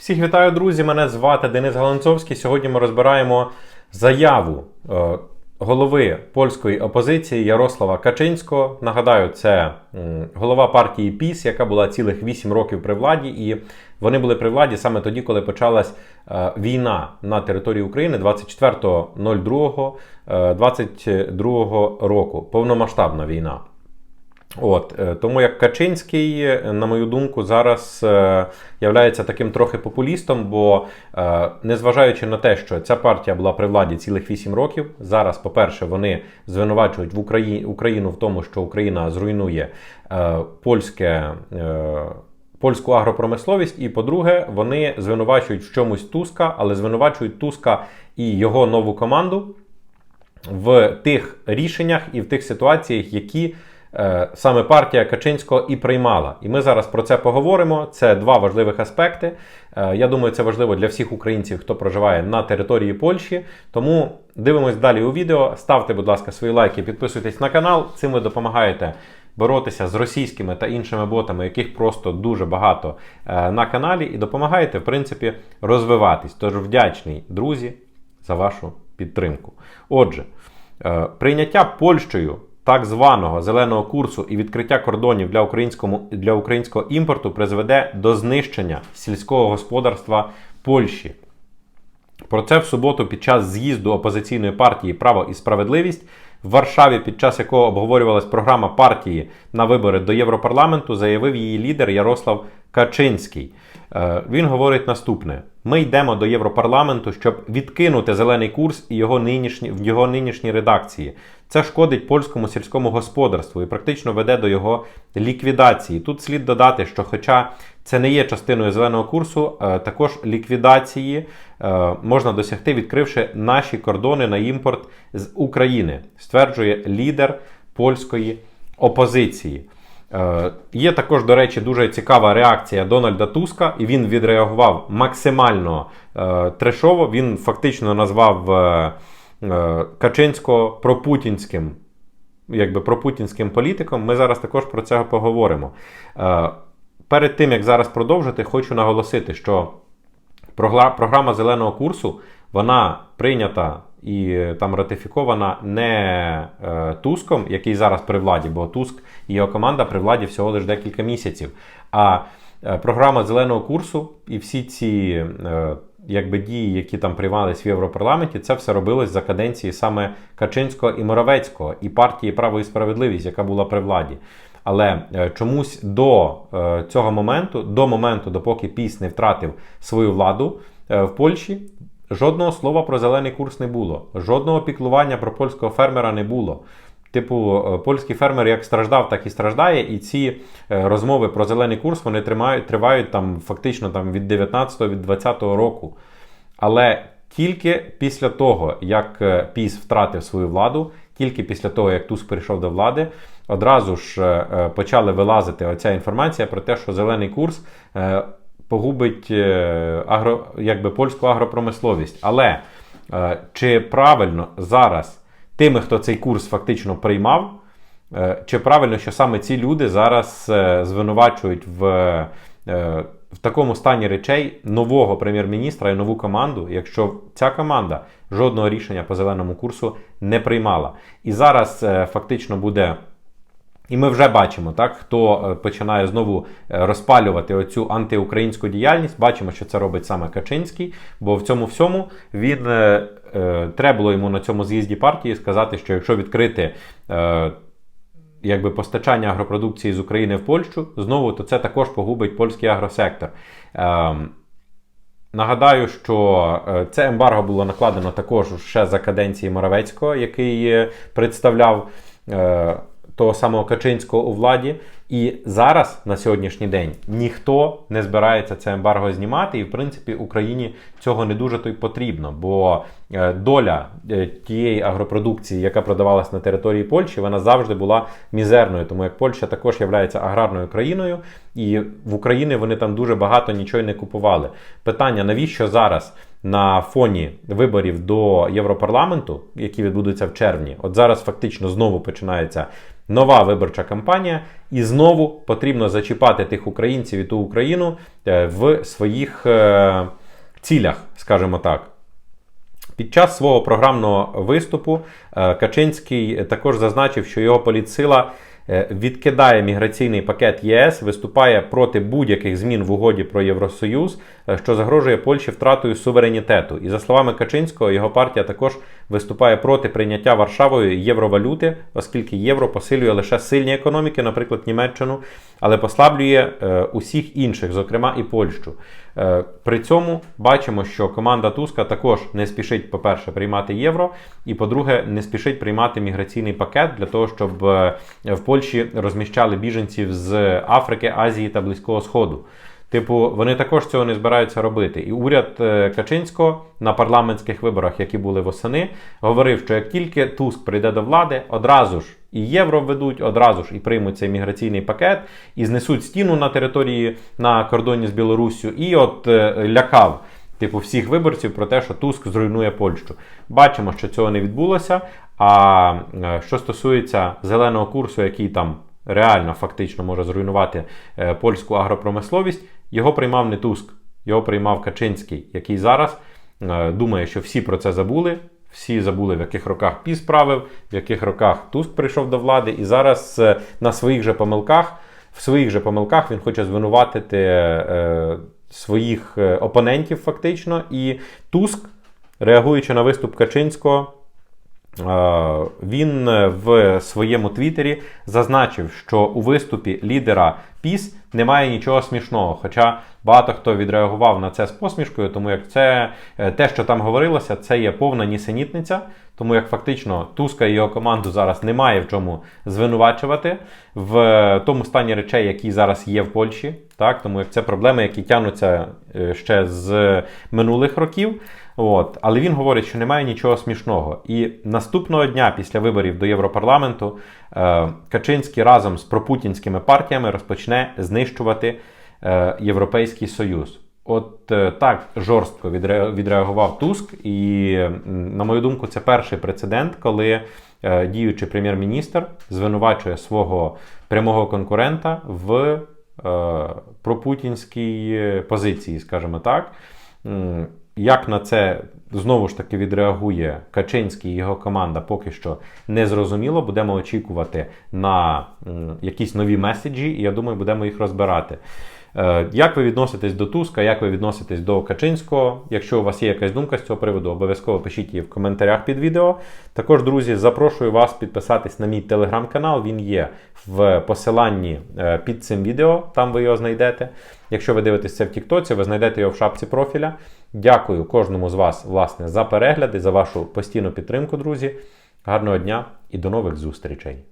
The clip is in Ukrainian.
Всіх вітаю, друзі! Мене звати Денис Галанцовський. Сьогодні ми розбираємо заяву е, голови польської опозиції Ярослава Качинського. Нагадаю, це голова партії ПІС, яка була цілих 8 років при владі, і вони були при владі саме тоді, коли почалась е, війна на території України 24.02.22 року. Повномасштабна війна. От е, тому як Качинський, на мою думку, зараз е, являється таким трохи популістом, бо е, незважаючи на те, що ця партія була при владі цілих 8 років, зараз, по-перше, вони звинувачують в Україні Україну в тому, що Україна зруйнує польське. Польську агропромисловість, і по-друге, вони звинувачують в чомусь Туска, але звинувачують Туска і його нову команду в тих рішеннях і в тих ситуаціях, які саме партія Качинського і приймала. І ми зараз про це поговоримо. Це два важливих аспекти. Е, я думаю, це важливо для всіх українців, хто проживає на території Польщі. Тому дивимось далі у відео. Ставте, будь ласка, свої лайки, підписуйтесь на канал. Цим ви допомагаєте. Боротися з російськими та іншими ботами, яких просто дуже багато е, на каналі, і допомагаєте, в принципі, розвиватись. Тож вдячний, друзі, за вашу підтримку. Отже, е, прийняття Польщею так званого зеленого курсу і відкриття кордонів для українського, для українського імпорту призведе до знищення сільського господарства Польщі. Про це в суботу під час з'їзду опозиційної партії Право і справедливість в Варшаві, під час якого обговорювалась програма партії на вибори до Європарламенту, заявив її лідер Ярослав Качинський. Е, Він говорить наступне: ми йдемо до Європарламенту, щоб відкинути зелений курс і його нинішні, в його нинішній редакції. Це шкодить польському сільському господарству і практично веде до його ліквідації. Тут слід додати, що, хоча це не є частиною зеленого курсу, е, також ліквідації е, можна досягти, відкривши наші кордони на імпорт з України, стверджує лідер польської опозиції. Е, Є також, до речі, дуже цікава реакція Дональда Туска, і він відреагував максимально е, трешово. Він фактично назвав е, Качинського пропутінським, якби пропутінським політиком. Ми зараз також про це поговоримо. Перед тим як зараз продовжити, хочу наголосити, що програма зеленого курсу вона прийнята і там ратифікована не е, Туском, який зараз при владі, бо Туск і його команда при владі всього лише декілька місяців. А е, програма зеленого курсу і всі ці е, якби дії, які там приймались в Європарламенті, це все робилось за каденції саме Качинського і Моровецького і партії Право і справедливість, яка була при владі. Але чомусь до цього моменту, до моменту, допоки Піс не втратив свою владу в Польщі, жодного слова про зелений курс не було, жодного піклування про польського фермера не було. Типу, е, польський фермер як страждав, так і страждає, і ці е, розмови про зелений курс вони тримають, тривають там фактично там від 19-го, від 20-го року. Але тільки після того, як е, Піс втратив свою владу, тільки після того, як Туск прийшов до влади, одразу ж почали вилазити оця інформація про те, що зелений курс погубить е, агро, якби, польську агропромисловість. Але е, чи правильно зараз тими, хто цей курс фактично приймав, е, чи правильно, що саме ці люди зараз звинувачують в, в такому стані речей нового прем'єр-міністра і нову команду, якщо ця команда жодного рішення по зеленому курсу не приймала. І зараз фактично буде. І ми вже бачимо, так, хто е, починає знову е, розпалювати оцю антиукраїнську діяльність. Бачимо, що це робить саме Качинський, бо в цьому всьому він е, треба було йому на цьому з'їзді партії сказати, що якщо відкрити якби постачання агропродукції з України в Польщу, знову то це також погубить польський агросектор. Ем, Нагадаю, що це ембарго було накладено також ще за каденції Моравецького, який представляв того самого Качинського у владі. І зараз, на сьогоднішній день, ніхто не збирається це ембарго знімати, і в принципі Україні цього не дуже то й потрібно, бо е, доля е, тієї агропродукції, яка продавалась на території Польщі, вона завжди була мізерною, тому як Польща також є аграрною країною, і в Україні вони там дуже багато нічого не купували. Питання: навіщо зараз? На фоні виборів до Європарламенту, які відбудуться в червні, от зараз фактично знову починається нова виборча кампанія, і знову потрібно зачіпати тих українців і ту Україну е, в своїх е, цілях, скажімо так. Під час свого програмного виступу е, Качинський також зазначив, що його політсила відкидає міграційний пакет ЄС, виступає проти будь-яких змін в угоді про Євросоюз, е, що загрожує Польщі втратою суверенітету. І за словами Качинського, його партія також виступає проти прийняття Варшавою євровалюти, оскільки євро посилює лише сильні економіки, наприклад, Німеччину, але послаблює е, усіх інших, зокрема і Польщу. Е, При цьому бачимо, що команда Туска також не спішить, по-перше, приймати євро, і по-друге, не спішить приймати міграційний пакет для того, щоб е, в Польщі розміщали біженців з Африки, Азії та Близького Сходу. Типу, вони також цього не збираються робити. І уряд е, Качинського на парламентських виборах, які були восени, говорив, що як тільки Туск прийде до влади, одразу ж і євро введуть, одразу ж і приймуть цей міграційний пакет, і знесуть стіну на території на кордоні з Білоруссю, і от е, лякав. Типу всіх виборців про те, що Туск зруйнує Польщу. Бачимо, що цього не відбулося. А е, що стосується зеленого курсу, який там реально фактично може зруйнувати польську агропромисловість, його приймав не Туск, його приймав Качинський, який зараз е, думає, що всі про це забули. Всі забули, в яких роках Піс правив, в яких роках Туск прийшов до влади, і зараз е, на своїх же помилках, в своїх же помилках він хоче звинуватити е, своїх е, опонентів, фактично. І Туск, реагуючи на виступ Качинського, Він е, в своєму твіттері зазначив, що у виступі лідера ПІС немає нічого смішного. Хоча багато хто відреагував на це з посмішкою, тому як це е, те, що там говорилося, це є повна нісенітниця. Тому як фактично Туска і його команду зараз немає в чому звинувачувати в тому стані речей, які зараз є в Польщі. Так, тому як це проблеми, які тягнуться е, ще з минулих років. От. Але він говорить, що немає нічого смішного. І наступного дня після виборів до Європарламенту е, Качинський разом з пропутінськими партіями розпочне знищувати е, Європейський Союз. От е, так жорстко відре- відреагував Туск, і, на мою думку, це перший прецедент, коли е, діючий прем'єр-міністр звинувачує свого прямого конкурента в е, пропутінській позиції, скажімо так. Як на це знову ж таки відреагує Качинський і його команда, поки що не зрозуміло. Будемо очікувати на якісь нові меседжі, і я думаю, будемо їх розбирати. Е, Як ви відноситесь до Туска, як ви відноситесь до Качинського? Якщо у вас є якась думка з цього приводу, обов'язково пишіть її в коментарях під відео. Також, друзі, запрошую вас підписатись на мій телеграм-канал. Він є в посиланні е, під цим відео, там ви його знайдете. Якщо ви дивитесь це в Тіктоці, ви знайдете його в шапці профіля. Дякую кожному з вас, власне, за перегляди, за вашу постійну підтримку, друзі. Гарного дня і до нових зустрічей!